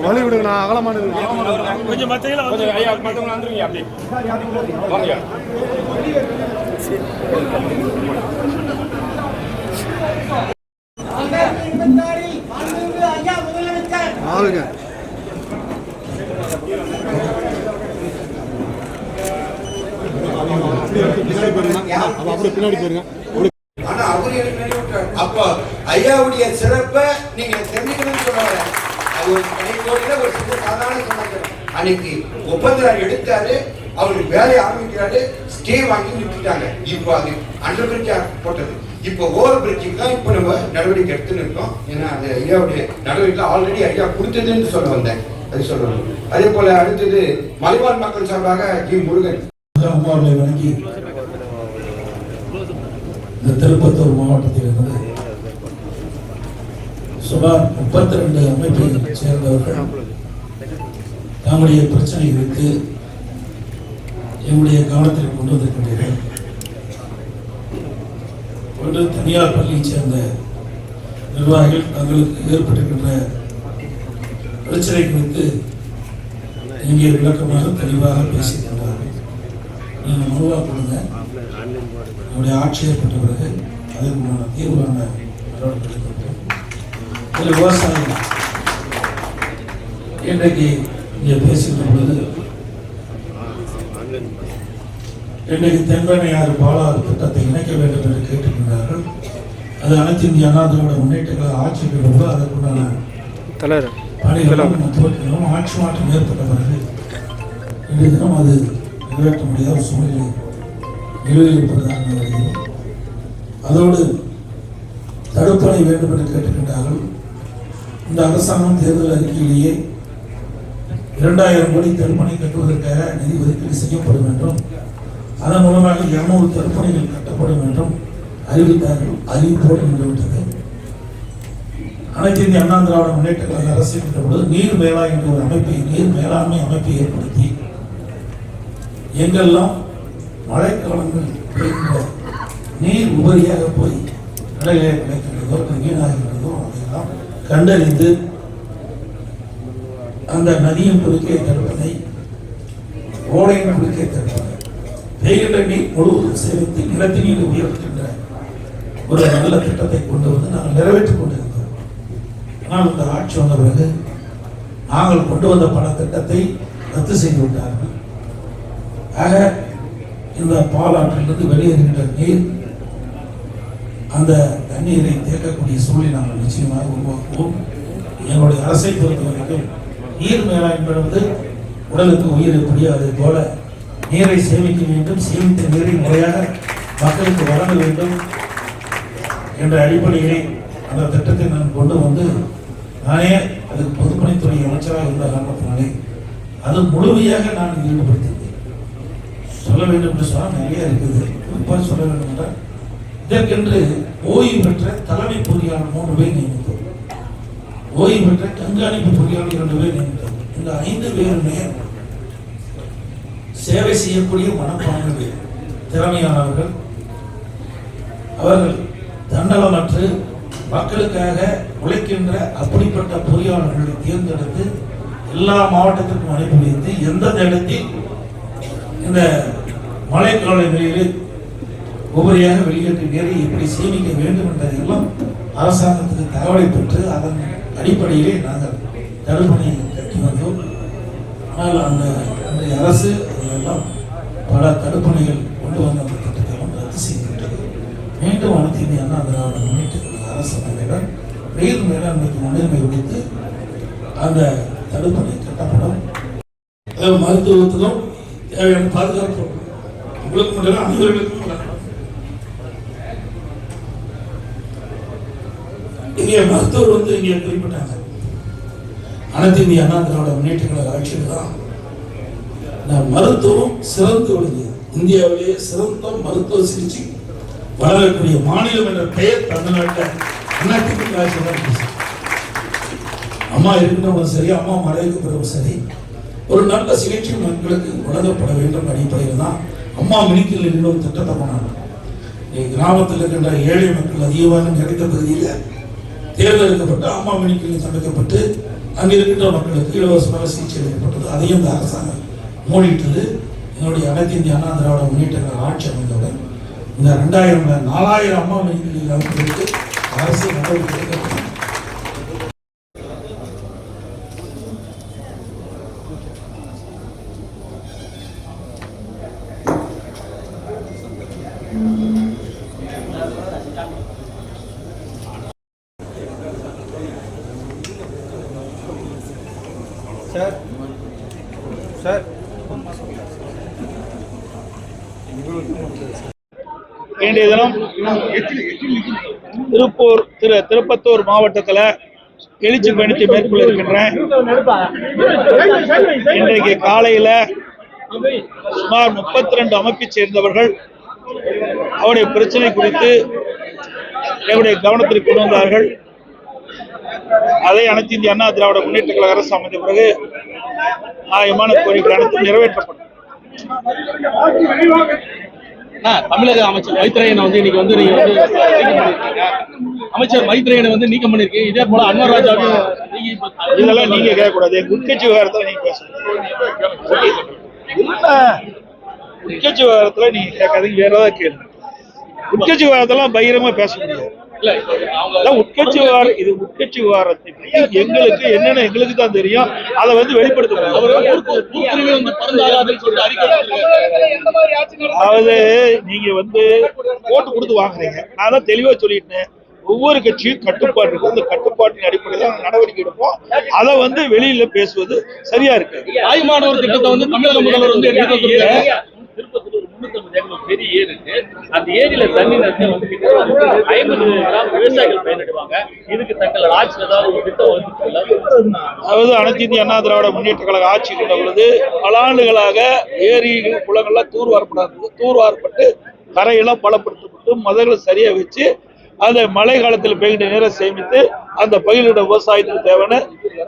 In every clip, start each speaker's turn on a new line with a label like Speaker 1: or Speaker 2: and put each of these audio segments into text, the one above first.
Speaker 1: வழி விடுங்கண்ணா அகலமானது
Speaker 2: கொஞ்சம் ஐயா மத்தவங்க வந்துருங்க அப்படி வாங்க
Speaker 1: ஆளுங்க பின்னாடி போயிருங்க அப்ப அப்படியே பின்னாடி போயிருங்க
Speaker 3: ஆனா அவர் அப்போ ஐயாவுடைய சிறப்பை நீங்க தெரிஞ்சுக்கணும்னு சொல்லுவாங்க ஒரு கடைக்கோடியில ஒரு சின்ன சாதாரண சமாச்சாரம் அன்னைக்கு ஒப்பந்தம் எடுத்தாரு அவருக்கு வேலையை ஆரம்பிக்கிறாரு ஸ்டே வாங்கி நிறுத்திட்டாங்க. இப்போ அது அண்டர் பிரிட்ஜ் போட்டது. இப்போ ஓவர் பிரிட்ஜுக்கு தான் இப்போ நம்ம நடவடிக்கை எடுத்துன்னு இருக்கோம். ஏன்னா அது ஐயாவுடைய நடவடிக்கை ஆல்ரெடி ஐயா கொடுத்ததுன்னு சொல்ல வந்தேன். அது சொல்லணும் அதே போல அடுத்தது மலைவாழ் மக்கள் சார்பாக ஜி முருகன்.
Speaker 4: அம்மாவர்களை வணங்கி இந்த திருப்பத்தூர் மாவட்டத்தில் இருந்து சுமார் முப்பத்தி ரெண்டு அமைப்பை சேர்ந்தவர்கள். தங்களுடைய பிரச்சனை குறித்து எங்களுடைய கவனத்தில் கொண்டு வந்திருக்கின்றீர்கள். ஒன்று தனியார் பள்ளியைச் சேர்ந்த நிர்வாகிகள் தங்களுக்கு ஏற்பட்டிருக்கின்ற பிரச்சனை குறித்து இங்கே விளக்கமாக தெளிவாக பேசியிருக்கின்றார்கள் நீங்கள் மனுவாக கொடுங்க நம்முடைய ஆட்சி ஏற்பட்ட பிறகு அதற்குண்டான தீர்வான நடவடிக்கை இதில் விவசாயம். இன்றைக்கு இங்கே பேசுகின்ற பொழுது இன்றைக்கு தென்பெண்ணையாறு பாலாறு திட்டத்தை இணைக்க வேண்டும் என்று கேட்டுக்கொண்டார்கள் அது அனைத்து இந்திய அண்ணா திராவிட முன்னேற்ற கழக ஆட்சிக்கு போது அதற்குண்டான
Speaker 1: தலைவர்.
Speaker 4: பணிகளும் துவக்கினோம் ஆட்சி மாற்றம் ஏற்பட்ட பிறகு இன்றைய தினம் அது நிறைவேற்ற முடியாத ஒரு சூழ்நிலை நிலுவையில் இருப்பதாக வருகிறோம் அதோடு தடுப்பணை வேண்டும் என்று கேட்டுக்கின்றார்கள் இந்த அரசாங்கம் தேர்தல் அறிக்கையிலேயே இரண்டாயிரம் கோடி தடுப்பணை கட்டுவதற்காக நிதி ஒதுக்கீடு செய்யப்படும் என்றும் அதன் மூலமாக இருநூறு தடுப்பணைகள் கட்டப்படும் என்றும் அறிவித்தார்கள் அறிவிப்போடு நின்றுவிட்டது. அனைத்து இந்திய அண்ணா திராவிட முன்னேற்ற கழக அரசு இருக்கின்ற பொழுது நீர் மேலாண் என்ற ஒரு அமைப்பை நீர் மேலாண்மை அமைப்பை ஏற்படுத்தி எங்கெல்லாம் மழைக்காலங்கள் நீர் உபரியாக போய் கடலிலே கிடைக்கின்றதோ வீணாகின்றதோ கண்டறிந்து அந்த நதியின் குறுக்கே தடுப்பதை ஓடையின் குறுக்கே தடுப்பதை. பெய்கின்ற நீர் முழுவதும் சேமித்து நிலத்தின் நீர் உயர்த்துகின்ற ஒரு நல்ல திட்டத்தை கொண்டு வந்து நாங்கள் நிறைவேற்றிக் கொண்டிருந்தோம் ஆனால் இந்த ஆட்சி வந்த பிறகு நாங்கள் கொண்டு வந்த பல திட்டத்தை ரத்து செய்து விட்டார்கள். ஆக இந்த பாலாற்றிலிருந்து வெளியேறுகின்ற நீர் அந்த தண்ணீரை தேக்கக்கூடிய சூழலை நாங்கள் நிச்சயமாக உருவாக்குவோம். எங்களுடைய அரசை பொறுத்த வரைக்கும் நீர் மேலாண்மை என்பது உடலுக்கு உயிர் எப்படி அதே போல நீரை சேமிக்க வேண்டும் சேமித்த நீரை முறையாக மக்களுக்கு வழங்க வேண்டும் என்ற அடிப்படையிலே அந்த திட்டத்தை நான் கொண்டு வந்து நானே அதுக்கு பொதுப்பணித்துறை அமைச்சராக இருந்த காரணத்தினாலே அது முழுமையாக நான் ஈடுபடுத்தினேன் சொல்ல வேண்டும் என்று சொன்னால் நிறைய இருக்குது. குறிப்பாக சொல்ல வேண்டும் என்றால் இதற்கென்று ஓய்வு பெற்ற தலைமை பொறியாளர் மூன்று பேர் நியமித்தோம். ஓய்வு பெற்ற கண்காணிப்பு பொறியாளர் இரண்டு பேர் நியமித்தோம். இந்த ஐந்து பேருமே சேவை செய்யக்கூடிய மனப்பான்மை திறமையானவர்கள். அவர்கள் தன்னலமற்று மக்களுக்காக உழைக்கின்ற அப்படிப்பட்ட பொறியாளர்களை தேர்ந்தெடுத்து எல்லா மாவட்டத்திற்கும் அனுப்பி வைத்து எந்தெந்த இடத்தில் இந்த மழைக்கால நிலையிலே உபரியாக வெளியேற்ற நீரை எப்படி சேமிக்க வேண்டும் என்றதெல்லாம் அரசாங்கத்துக்கு தகவலை பெற்று அதன் அடிப்படையிலே நாங்கள் தடுப்பணை கட்டி வந்தோம். ஆனால் அந்த அன்றைய அரசு அதையெல்லாம் பல தடுப்பணைகள் கொண்டு வந்த அந்த திட்டத்தை ரத்து செய்துவிட்டது. மீண்டும் அனைத்து இந்திய அண்ணா திராவிட முன்னேற்ற அரசு தலைவர் நீர் மேலாண்மைக்கு முன்னுரிமை கொடுத்து அந்த தடுப்பணை கட்டப்படும். மருத்துவத்திலும் தேவையான பாதுகாப்பு உங்களுக்கு மட்டும் இல்ல, அனைவர்களுக்கும் இங்கே மருத்துவர் வந்து இங்கே குறிப்பிட்டாங்க. அனைத்து இந்திய அண்ணா திராவிட முன்னேற்ற கழக ஆட்சியில் தான் இந்த மருத்துவம் சிறந்து விளங்கியது. இந்தியாவிலேயே சிறந்த மருத்துவ சிகிச்சை வளரக்கூடிய மாநிலம் என்ற பெயர் தமிழ்நாட்டில் அண்ணாதிமுக ஆட்சி தான் அம்மா இருக்கிறவங்க சரி அம்மா மறைவுக்கு பிறகு சரி ஒரு நல்ல சிகிச்சை மக்களுக்கு வழங்கப்பட வேண்டும் அடிப்படையில் தான் அம்மா மினிக்கல் இன்னொரு திட்டத்தை போனாங்க கிராமத்தில் இருக்கின்ற ஏழை மக்கள் அதிகமாக நிறைந்த பகுதியில் தேர்ந்தெடுக்கப்பட்டு அம்மா மணிக்கு தடுக்கப்பட்டு அங்கே இருக்கின்ற மக்களுக்கு இலவசமாக சிகிச்சை அளிக்கப்பட்டது அதையும் இந்த அரசாங்கம் மூடிட்டது என்னுடைய அனைத்து இந்திய அண்ணா திராவிட முன்னேற்ற ஆட்சி அமைந்தவுடன் இந்த ரெண்டாயிரம் நாலாயிரம் அம்மா மணிக்கு அமைப்பதற்கு அரசு நடவடிக்கை எடுக்கப்பட்டது
Speaker 1: you சார்
Speaker 5: இன்றைய தினம் திருப்பூர் திரு திருப்பத்தூர் மாவட்டத்தில் எழுச்சி பயணத்தை மேற்கொள்ள இருக்கின்றேன். இன்றைக்கு காலையில் சுமார் முப்பத்தி ரெண்டு அமைப்பை சேர்ந்தவர்கள் அவருடைய பிரச்சனை குறித்து எங்களுடைய கவனத்திற்கு கொண்டு வந்தார்கள். அதை அனைத்து இந்திய அண்ணா திராவிட முன்னேற்ற கழக அரசு அமைந்த பிறகு நியாயமான கோரிக்கை அனைத்தும் நிறைவேற்றப்படும்
Speaker 6: தமிழக அமைச்சர் மைத்ரேயனை வந்து இன்னைக்கு வந்து நீங்க வந்து அமைச்சர் மைத்ரேயனை வந்து நீக்கம் பண்ணிருக்கீங்க. இதே போல அன்வர் ராஜாவையும் நீங்க
Speaker 5: இதெல்லாம் நீங்க கேட்கக்கூடாது. எங்க உட்கட்சி விவகாரத்துல நீங்க பேசணும் உட்கட்சி விவகாரத்துல நீங்க கேட்காதீங்க. வேற ஏதாவது கேளுங்க. உட்கட்சி விவகாரத்தெல்லாம் பகிரமா பேச முடியாது. உட்கட்சி விவகாரம் இது உட்கட்சி விவகாரத்தை எங்களுக்கு என்னன்னு எங்களுக்கு தான் தெரியும் அதை வந்து வெளிப்படுத்த. அதாவது நீங்க வந்து ஓட்டு கொடுத்து வாங்குறீங்க. நான் தான் தெளிவா சொல்லிட்டேன். ஒவ்வொரு கட்சியும் கட்டுப்பாடு இருக்கு. அந்த கட்டுப்பாட்டின் அடிப்படையில் நடவடிக்கை எடுப்போம். அதை வந்து வெளியில பேசுவது சரியா இருக்கு.
Speaker 6: தாய்மானவர் திட்டத்தை வந்து தமிழக முதல்வர் வந்து எடுத்து
Speaker 7: ஒரு பெரிய ஏரி இருக்கு. அந்த ஏரியில தண்ணி நிறைய வந்து ஐம்பது கிராம் விவசாயிகள் பயனடைவாங்க. இதுக்கு தங்கள் ஆட்சியில் ஏதாவது ஒரு திட்டம் வந்து
Speaker 5: அதாவது அனைத்து இந்திய அண்ணா திராவிட முன்னேற்ற கழக ஆட்சி கொண்ட பொழுது பல ஆண்டுகளாக ஏரிகள் குளங்கள்லாம் தூர்வாரப்படாது தூர்வாரப்பட்டு கரையெல்லாம் பலப்படுத்தப்பட்டு மதங்களை சரியா வச்சு அதை மழை காலத்தில் பெய்கின்ற நீரை சேமித்து அந்த பயிரிட விவசாயத்துக்கு தேவையான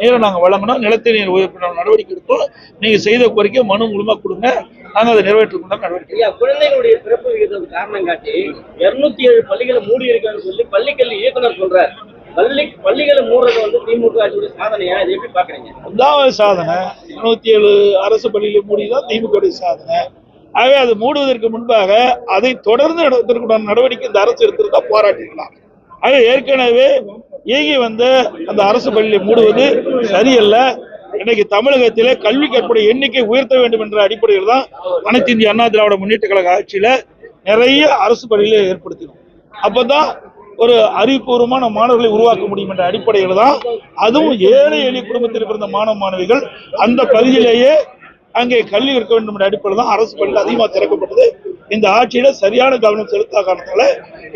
Speaker 5: நீரை நாங்கள் வழங்கணும். நிலத்தடி நீர் உயர்ப்பின நடவடிக்கை எடுத்தோம். நீங்க செய்த கோரிக்கை மனு மூலமா கொடுங்க. நாங்கள் அதை நிறைவேற்றுக்கொண்ட நடவடிக்கை
Speaker 7: குழந்தைகளுடைய பிறப்பு விகிதம் காரணம் காட்டி இருநூத்தி ஏழு பள்ளிகளை மூடி இருக்கான்னு சொல்லி பள்ளிக்கல்வி இயக்குனர் சொல்றாரு. பள்ளி பள்ளிகளை மூடுறது வந்து திமுக ஆட்சியோட சாதனையா? இதை எப்படி பாக்குறீங்க
Speaker 5: அதான் சாதனை. இருநூத்தி ஏழு அரசு பள்ளியில மூடிதான் திமுக சாதனை. ஆகவே அது மூடுவதற்கு முன்பாக அதை தொடர்ந்து நடத்துவதற்குண்டான நடவடிக்கை இந்த அரசு எடுத்திருந்தா போராட்டிக்கலாம் ஆக ஏற்கனவே இயங்கி வந்த அந்த அரசு பள்ளியை மூடுவது சரியல்ல. இன்னைக்கு தமிழகத்திலே கல்வி கற்புடைய எண்ணிக்கை உயர்த்த வேண்டும் என்ற அடிப்படையில் தான் அனைத்து இந்திய அண்ணா திராவிட முன்னேற்ற கழக ஆட்சியில நிறைய அரசு பள்ளிகளை ஏற்படுத்தினோம். அப்பதான் ஒரு அறிவுபூர்வமான மாணவர்களை உருவாக்க முடியும் என்ற அடிப்படையில் தான் அதுவும் ஏழை எளிய குடும்பத்தில் பிறந்த மாணவ மாணவிகள் அந்த பகுதியிலேயே அங்கே கல்வி இருக்க வேண்டும் என்ற அடிப்படையில் தான் அரசு பள்ளியில் அதிகமாக திறக்கப்பட்டது. இந்த ஆட்சியில சரியான கவனம் செலுத்தாத காரணத்தால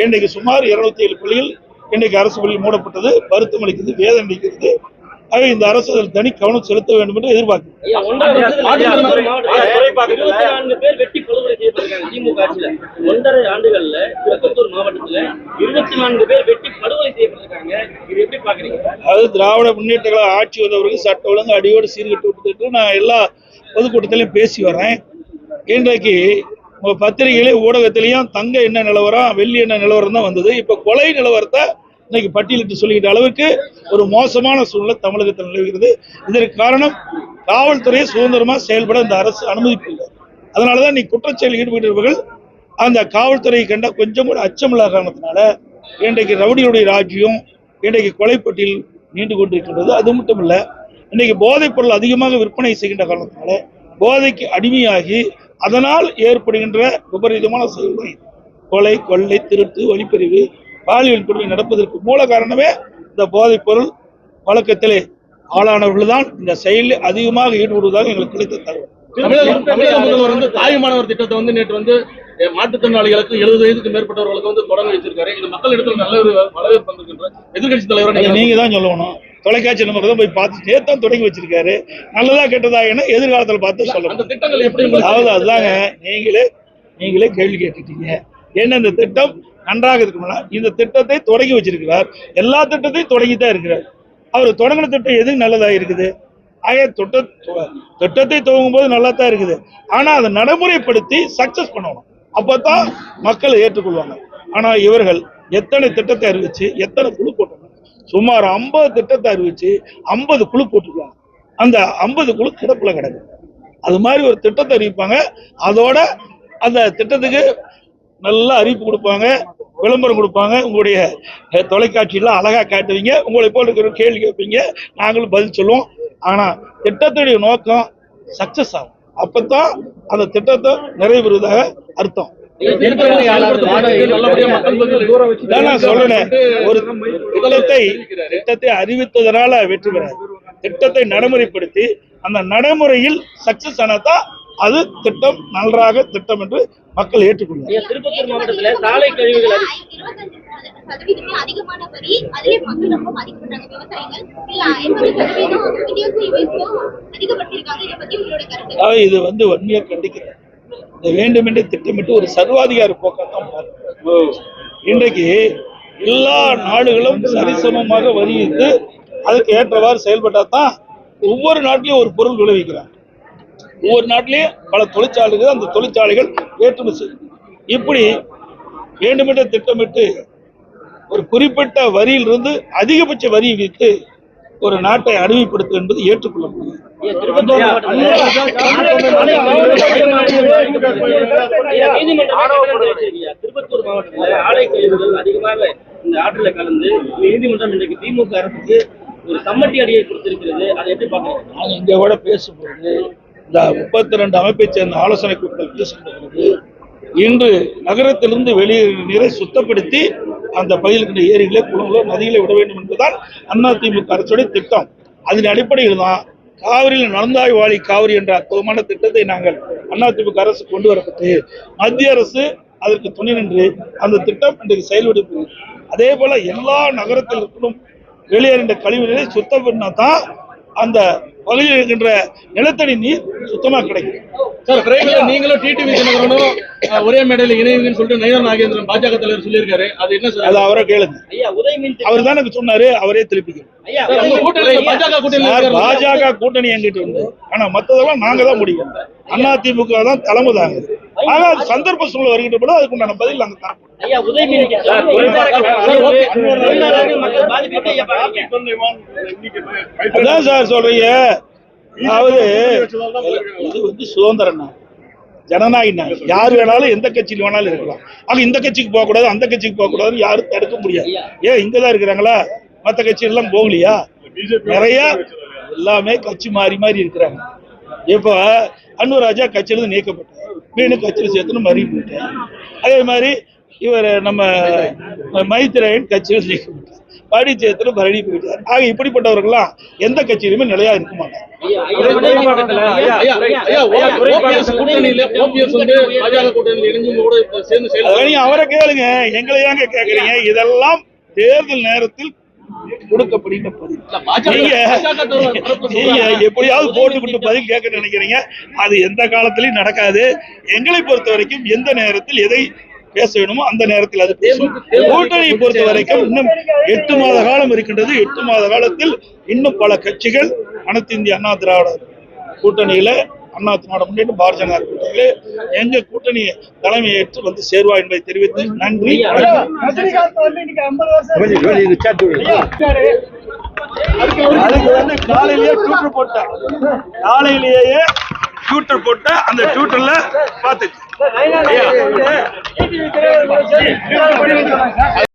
Speaker 5: இன்றைக்கு சுமார் இருநூத்தி ஏழு பள்ளிகள் இன்றைக்கு அரசு பள்ளி மூடப்பட்டது. வருத்தம் அளிக்கிறது வேதம் அளிக்கிறது. ஆகவே இந்த அரசு அதில் தனி கவனம் செலுத்த வேண்டும் என்று எதிர்பார்க்கிறேன்
Speaker 7: ஐயா ஒன்றரை வருஷத்துல இருபத்தி நான்கு பேர் வெட்டி படுகொலை செய்யப்பட்டிருக்காங்க திமுக ஆட்சியில. ஒன்றரை ஆண்டுகள்ல திருப்பத்தூர் மாவட்டத்துல இருபத்தி நான்கு பேர் வெட்டி படுகொலை செய்யப்பட்டிருக்காங்க. இது எப்படி பாக்குறீங்க
Speaker 5: அதாவது திராவிட முன்னேற்ற கழக ஆட்சி வந்தவருக்கு சட்ட ஒழுங்கு அடியோடு சீர்கட்டு விட்டுட்டு நான் எல்லா பொதுக்கூட்டத்திலையும் பேசி வரேன். இன்றைக்கு உங்க பத்திரிகையிலே ஊடகத்திலையும் தங்க என்ன நிலவரம் வெள்ளி என்ன நிலவரம் தான் வந்தது. இப்ப கொலை நிலவரத்தை இன்னைக்கு பட்டியலிட்டு சொல்லிக்கிட்ட அளவுக்கு ஒரு மோசமான சூழ்நிலை தமிழகத்தில் நிலவுகிறது. இதற்கு காரணம் காவல்துறையை சுதந்திரமாக செயல்பட இந்த அரசு அனுமதிப்பில்லை அதனாலதான் நீ குற்றச்செயல் ஈடுபடுபவர்கள் அந்த காவல்துறையை கண்ட கொஞ்சம் கூட அச்சமில்லாத காரணத்தினால இன்றைக்கு ரவுடியுடைய ராஜ்யம் இன்றைக்கு கொலைப்பட்டியல் நீண்டு கொண்டிருக்கின்றது. அது மட்டும் இல்லை இன்னைக்கு போதைப் பொருள் அதிகமாக விற்பனை செய்கின்ற காரணத்தினால போதைக்கு அடிமையாகி அதனால் ஏற்படுகின்ற விபரீதமான செயல்முறை கொலை கொள்ளை திருட்டு வழிப்பறிவு பாலியல் கொடுமை நடப்பதற்கு மூல காரணமே இந்த போதைப் பொருள். வழக்கத்திலே ஆளானவர்கள் தான் இந்த செயலில் அதிகமாக ஈடுபடுவதாக எங்களுக்கு கிடைத்த தகவல்.
Speaker 6: தமிழக முதல்வர் வந்து தாய்மானவர் திட்டத்தை வந்து நேற்று வந்து மாற்றுத்திறனாளிகளுக்கு எழுபது வயதுக்கு மேற்பட்டவர்களுக்கு வந்து தொடங்க வச்சிருக்காரு. இது மக்கள் இடத்துல நல்ல ஒரு வரவேற்பு வந்திருக்கின்ற எதிர்கட்சி தலைவர் நீங்க
Speaker 5: தான் சொல்லணும். தொலைக்காட்சி நம்பர் தான் போய் பார்த்து நேத்தான் தொடங்கி வச்சிருக்காரு. நல்லதா கெட்டதா என எதிர்காலத்தில் பார்த்து
Speaker 6: அந்த
Speaker 5: சொல்லணும்.
Speaker 6: திட்டங்கள் எப்படி
Speaker 5: அதாவது அதுதாங்க நீங்களே நீங்களே கேள்வி கேட்டுட்டீங்க. என்ன இந்த திட்டம் நன்றாக இருக்கும்னா இந்த திட்டத்தை தொடங்கி வச்சிருக்கிறார். எல்லா திட்டத்தையும் தொடங்கி தான் இருக்கிறார். அவர் தொடங்கின திட்டம் எது நல்லதா இருக்குது? ஆக தொட்ட திட்டத்தை துவங்கும் போது நல்லா தான் இருக்குது. ஆனால் அதை நடைமுறைப்படுத்தி சக்சஸ் பண்ணணும். அப்பதான் மக்கள் ஏற்றுக்கொள்வாங்க. ஆனால் இவர்கள் எத்தனை திட்டத்தை அறிவிச்சு எத்தனை குழு போட்டாங்க சுமார் ஐம்பது திட்டத்தை அறிவிச்சு ஐம்பது குழு போட்டுருக்காங்க. அந்த ஐம்பது குழு கிடப்புல கிடக்கு. அது மாதிரி ஒரு திட்டத்தை அறிவிப்பாங்க. அதோட அந்த திட்டத்துக்கு நல்ல அறிவிப்பு கொடுப்பாங்க. விளம்பரம் கொடுப்பாங்க. உங்களுடைய தொலைக்காட்சியெல்லாம் அழகாக அழகா காட்டுவீங்க. உங்களை போல இருக்கிற கேள்வி கேட்பீங்க. நாங்களும் பதில் சொல்லுவோம். ஆனா திட்டத்துடைய நோக்கம் சக்சஸ் ஆகும். அப்பதான் அந்த திட்டத்தை நிறைவேறுவதாக அர்த்தம். ஒரு திட்டத்தை திட்டத்தை அறிவித்ததனால வெற்றி பெறாது. திட்டத்தை நடைமுறைப்படுத்தி அந்த நடைமுறையில் சக்சஸ் ஆனதான் அது திட்டம் நன்றாக திட்டம் என்று மக்கள் ஏற்றுக்கொள்ளும்
Speaker 7: ஐயா, திருப்பத்தூர் மாவட்டத்துல சாலை கழிவுகள்
Speaker 8: வரி இதை
Speaker 5: இது வந்து வன்மையா கண்டிக்கிறேன். இந்த வேண்டுமென்றே திட்டமிட்டு ஒரு சர்வாதிகார பார்க்கிறேன். இன்றைக்கு எல்லா நாடுகளும் சரிசமமாக வரிவித்து அதுக்கு ஏற்றவாறு செயல்பட்டா தான் ஒவ்வொரு நாட்டிலையும் ஒரு பொருள் விளைவிக்கிறாங்க. ஒவ்வொரு நாட்டிலையும் பல தொழிற்சாலைகள் அந்த தொழிற்சாலைகள் ஏற்றுமதி செய்யும் இப்படி வேண்டுமென்றே திட்டமிட்டு ஒரு குறிப்பிட்ட வரியிலிருந்து அதிகபட்ச வரி விதித்து ஒரு நாட்டை அடிமைப்படுத்து என்பது ஏற்றுக்கொள்ள முடியாது
Speaker 7: திருப்பத்தூர் மாவட்டத்துல ஆலை கழிவுகள் அதிகமாக இந்த ஆற்றுல கலந்து நீதிமன்றம் இன்றைக்கு திமுக அரசுக்கு ஒரு கம்மட்டி அடியை கொடுத்திருக்கிறது. அதை எப்படி பாக்குறீங்க
Speaker 5: நாங்க இங்க கூட பேசும்போது இந்த முப்பத்தி ரெண்டு அமைப்பை சேர்ந்த ஆலோசனை கூட்டத்தில் பேசப்படுகிறது இன்று நகரத்திலிருந்து வெளியேறிய நீரை சுத்தப்படுத்தி அந்த பகுதிகளுக்கு ஏரிகளே குளங்களோ நதிகளை விட வேண்டும் என்பதுதான் அதிமுக அரசுடைய திட்டம். அதன் அடிப்படையில் தான் காவிரியில் நடந்தாய் வாழி காவிரி என்ற அற்புதமான திட்டத்தை நாங்கள் அதிமுக அரசு கொண்டு வரப்பட்டு மத்திய அரசு அதற்கு துணை நின்று அந்த திட்டம் இன்றைக்கு செயல்படுத்து அதே போல எல்லா நகரத்தில் இருக்கணும் வெளியேறின்ற கழிவு நீரை சுத்தம் பண்ணால் தான் அந்த பகுதியில் இருக்கின்ற நிலத்தடி நீர் சுத்தமா கிடைக்கும்.
Speaker 6: சார் விரைவில் நீங்களும் டிடிவி தினகரனும் ஒரே மேடையில் இணைவீங்கன்னு சொல்லிட்டு நயனார் நாகேந்திரன் பாஜக தலைவர் சொல்லியிருக்காரு. அது என்ன சார்?
Speaker 5: அது அவரை கேளுங்க. அவர் தான் எனக்கு சொன்னாரு அவரே திருப்பிக்கணும்.
Speaker 6: பாஜக கூட்டணி
Speaker 5: எங்கிட்ட உண்டு. ஆனா மத்ததெல்லாம் நாங்க தான் முடியும் அதிமுக தான் தலைமை தாங்குது. ஆனா அது சந்தர்ப்ப சூழ்நிலை வருகின்ற போது அதுக்குண்டான பதில் நாங்க தரப்போம்? அதான் சார் சொல்றீங்க. அதாவது இது வந்து சுதந்திரம் நாடு. ஜனநாயக நாடு. யார் வேணாலும் எந்த கட்சியில் வேணாலும் இருக்கலாம். ஆனா இந்த கட்சிக்கு போக கூடாது அந்த கட்சிக்கு போக யாரும் தடுக்க முடியாது. ஏன் இங்கதான் இருக்கிறாங்களா? மத்த கட்சி எல்லாம் போகலையா நிறைய எல்லாமே கட்சி மாறி மாறி இருக்கிறாங்க. இப்போ அன்புராஜா கட்சியிலிருந்து நீக்கப்பட்டார். மீண்டும் கட்சியில் சேர்த்துன்னு மறி போயிட்டார். அதே மாதிரி இவர் நம்ம மைத்திரன் கட்சியில் நீக்கப்பட்டார். படி சேர்த்துன்னு மறுபடி போயிட்டார். ஆக இப்படிப்பட்டவர்கள்லாம் எந்த கட்சியிலுமே நிலையா இருக்க மாட்டாங்க. அவரை கேளுங்க. எங்களை ஏங்க கேக்குறீங்க? இதெல்லாம் தேர்தல் நேரத்தில் கொடுக்கப்படுகின்ற பதில். எப்படியாவது போட்டுக்கிட்டு பதில் கேட்க நினைக்கிறீங்க. அது எந்த காலத்திலயும் நடக்காது. எங்களை பொறுத்த வரைக்கும் எந்த நேரத்தில் எதை பேச வேணுமோ அந்த நேரத்தில் அது பேசும் கூட்டணியை பொறுத்த வரைக்கும் இன்னும் எட்டு மாத காலம் இருக்கின்றது. எட்டு மாத காலத்தில் இன்னும் பல கட்சிகள் அனைத்து இந்திய அண்ணா திராவிட கூட்டணியில அண்ணா திராவிட முன்னேற்ற பாரதிய ஜனதா கூட்டணியில எங்க கூட்டணி தலைமை ஏற்று வந்து சேருவா என்பதை தெரிவித்து நன்றி. அதுக்கு வந்து காலையிலேயே ட்விட்டர் போட்டேன் காலையிலேயே ட்விட்டர் போட்ட அந்த ட்விட்டர்ல பார்த்துச்சு